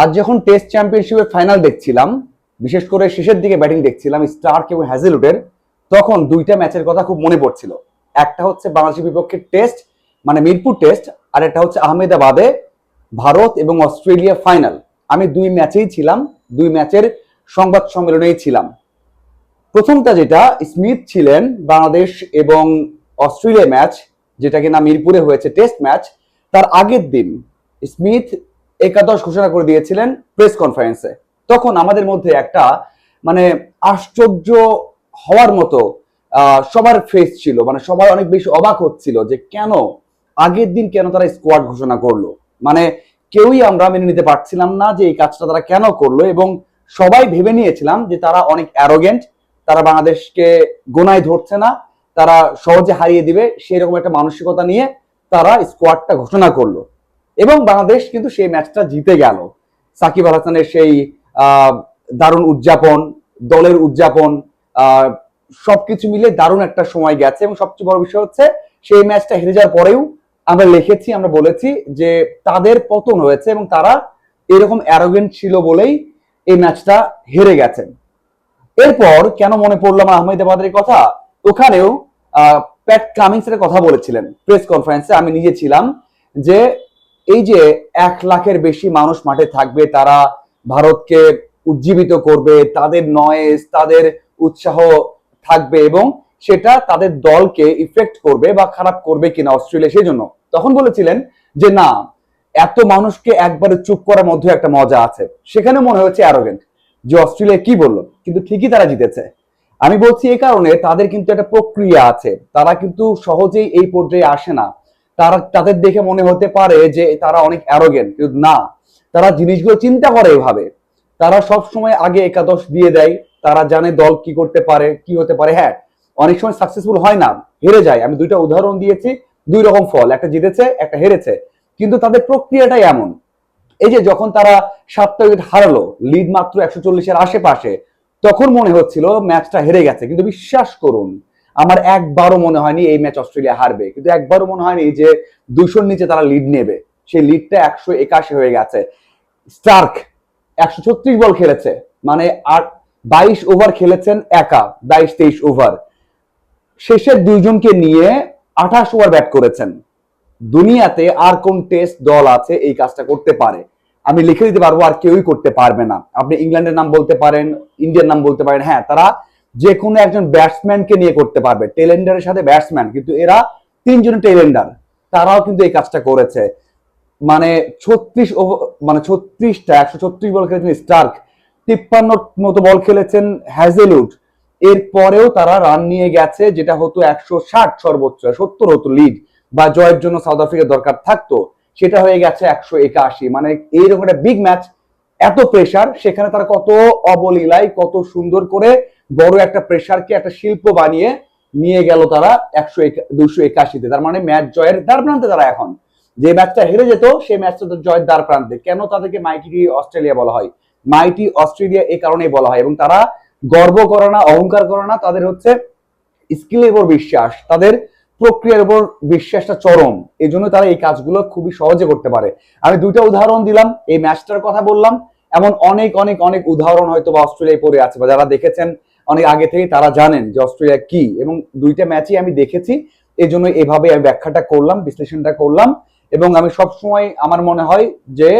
আজ যখন টেস্ট চ্যাম্পিয়নশিপের ফাইনাল দেখছিলাম, বিশেষ করে শেষের দিকে ব্যাটিং দেখছিলাম স্টার্ক এবং হ্যাজেলুডের তখন দুইটা ম্যাচের কথা খুব মনে পড়ছিল। একটা হচ্ছে বাংলাদেশের বিপক্ষে টেস্ট মানে মিরপুর টেস্ট আর একটা হচ্ছে আহমেদাবাদে ভারত এবং অস্ট্রেলিয়া ফাইনাল আমি দুই ম্যাচেই ছিলাম, দুই ম্যাচের সংবাদ সম্মেলনেই ছিলাম। প্রথমটা যেটা স্মিথ ছিলেন বাংলাদেশ এবং অস্ট্রেলিয়া ম্যাচ যেটা কিনা মিরপুরে হয়েছে টেস্ট ম্যাচ তার আগের দিন স্মিথ একাদশ ঘোষণা করে দিয়েছিলেন প্রেস কনফারেন্সে তখন আমাদের মধ্যে একটা মানে আশ্চর্য হওয়ার মতো সবার ফেস ছিল। মানে সবাই অনেক বেশি অবাক হচ্ছিল যে কেন, আগের দিন কেন তারা স্কোয়াড ঘোষণা করল? মানে কেউই আমরা মেনে নিতে পারছিলাম না যে এই কাজটা তারা কেন করল এবং সবাই ভেবে নিয়েছিলাম যে তারা অনেক অ্যারোগেন্ট তারা বাংলাদেশকে গোনায় ধরছে না, তারা সহজে হারিয়ে দিবে সেই রকম একটা মানসিকতা নিয়ে তারা স্কোয়াডটা ঘোষণা করল। এবং বাংলাদেশ কিন্তু সেই ম্যাচটা জিতে গেল। সাকিব আল হাসানের সেই দারুণ উদযাপন, দলের উদযাপন সবকিছু মিলে দারুণ একটা সময় গেছে এবং সবচেয়ে বড় বিষয় হচ্ছে সেই ম্যাচটা হেরে যাওয়ার পরেও আমরা লিখেছি, আমরা বলেছি যে তাদের পতন হয়েছে এবং তারা এরকম অ্যারোগেন্ট ছিল বলেই এই ম্যাচটা হেরে গেছেন। এরপর কেন মনে পড়ল আমার আহমেদাবাদের কথা? ওখানেও প্যাট কামিংস এর কথা বলেছিলেন প্রেস কনফারেন্সে। আমি নিজে ছিলাম যে এই যে এক লাখের বেশি মানুষ মাঠে থাকবে, তারা ভারতকে উজ্জীবিত করবে, তাদের নয়েজ তাদের উৎসাহ থাকবে এবং সেটা তাদের দলকে ইফেক্ট করবে বা খারাপ করবে কিনা অস্ট্রেলিয়া সেই জন্য। তখন বলেছিলেন যে, না, এত মানুষকে একবারে চুপ করার মধ্যে একটা মজা আছে। সেখানে মনে হচ্ছে অ্যারোগেন্ট যে, অস্ট্রেলিয়া কি বলল? কিন্তু ঠিকই তারা জিতেছে। আমি বলছি এই কারণে তাদের কিন্তু একটা প্রক্রিয়া আছে। তারা কিন্তু সহজেই এই পর্যায়ে আসে না। তারা তাদের দেখে মনে হতে পারে যে তারা অনেক অ্যারোগেন্ট কিন্তু না। তারা জিনিসগুলো চিন্তা করে এভাবে। তারা সব সময় আগে একাদশ দিয়ে দেয়। তারা জানে দল কি করতে পারে, কি হতে পারে। হ্যাঁ অনেক সময় সাকসেসফুল হয় না, হেরে যায়। আমি দুইটা উদাহরণ দিয়েছি, দুই রকম ফল। একটা জিতেছে, একটা হেরেছে। কিন্তু তাদের প্রক্রিয়াটাই এমন। এই যে যখন তারা সাতটা উইকেট হারালো লিড মাত্র একশো চল্লিশের আশেপাশে, তখন মনে হচ্ছিল ম্যাচটা হেরে গেছে। কিন্তু বিশ্বাস করুন আমার একবারও মনে হয়নি এই ম্যাচ অস্ট্রেলিয়া হারবে। কিন্তু একবারও মনে হয়নি যে দুশোর নিচে তারা লিড নেবে। সেই লিডটা একশো একাশি হয়ে গেছে। স্টার্ক একশো ছত্রিশ বল খেলেছে। মানে আর বাইশ ওভার খেলেছেন একা, বাইশ তেইশ ওভার শেষের দুইজনকে নিয়ে আঠাশ ওভার ব্যাট করেছেন। দুনিয়াতে আর কোন টেস্ট দল আছে এই কাজটা করতে পারে? আমি লিখে দিতে পারব, আর কেউই করতে পারবে না। আপনি ইংল্যান্ডের নাম বলতে পারেন, ইন্ডিয়ার নাম বলতে পারেন। হ্যাঁ তারা যে কোনো একজন ব্যাটসম্যানকে নিয়ে করতে পারবে। টেলেন্ডারের সাথে ব্যাটসম্যান কিন্তু এরা তিনজন টেলেন্ডার তারাও কিন্তু এই কাজটা করেছে। মানে ছত্রিশ মানে ছত্রিশটা, একশো ছত্রিশ বল খেলেছেন স্টার্ক তিপ্পান্ন মতো বল খেলেছেন হ্যাজেলুড এরপরেও তারা রান নিয়ে গেছে, যেটা হতো একশো ষাট সর্বোচ্চ, সত্তর হতো লিড বা জয়ের জন্য সাউথ আফ্রিকার দরকার থাকতো, সেটা হয়ে গেছে একশো একাশি। মানে এইরকম একটা বিগ ম্যাচ এত প্রেশার সেখানে তারা কত অবলীলায়, কত সুন্দর করে বড় একটা প্রেশারকে একটা শিল্প বানিয়ে নিয়ে গেল তারা একশো দুশো একাশিতে। তার মানে ম্যাচ জয়ের দ্বার প্রান্তে তারা এখন। যে ম্যাচটা হেরে যেত সেই ম্যাচটা জয়ের দ্বার প্রান্তে। কেন তাদেরকে মাইটি অস্ট্রেলিয়া বলা হয়? মাইটি অস্ট্রেলিয়া এই কারণেই বলা হয়। এবং তারা গর্ব করে না, অহংকার করে না, তাদের হচ্ছে স্কিলের উপর বিশ্বাস। তাদের প্রক্রিয়ার উপর বিশ্বাসটা চরম। এই জন্য তারা এই কাজগুলো খুবই সহজে করতে পারে। আমি দুইটা উদাহরণ দিলাম, এই ম্যাচটার কথা বললাম। এমন অনেক অনেক অনেক উদাহরণ হয়তো বা অস্ট্রেলিয়ায় পড়ে আছে বা যারা দেখেছেন অনেক আগে থেকে তারা জানেন যে অস্ট্রেলিয়া কি। এবং দুইটা ম্যাচই আমি দেখেছি এই জন্য এভাবে আমি ব্যাখ্যাটা করলাম, বিশ্লেষণটা করলাম। এবং আমি সবসময় আমার মনে হয় যে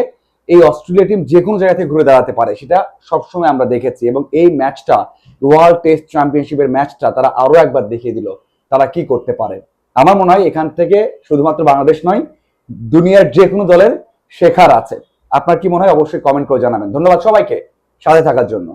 এই অস্ট্রেলিয়া টিম যে কোনো জায়গা থেকে ঘুরে দাঁড়াতে পারে, সেটা সবসময় আমরা দেখেছি। এবং এই ম্যাচটা ওয়ার্ল্ড টেস্ট চ্যাম্পিয়নশিপের ম্যাচটা তারা আরও একবার দেখিয়ে দিল, তারা কি করতে পারে। আমার মনে হয় এখান থেকে শুধুমাত্র বাংলাদেশ নয়, দুনিয়ার যে কোনো দলের শেখার আছে। আপনার কি মনে হয়? অবশ্যই কমেন্ট করে জানাবেন। ধন্যবাদ সবাইকে, সাথে থাকার জন্য।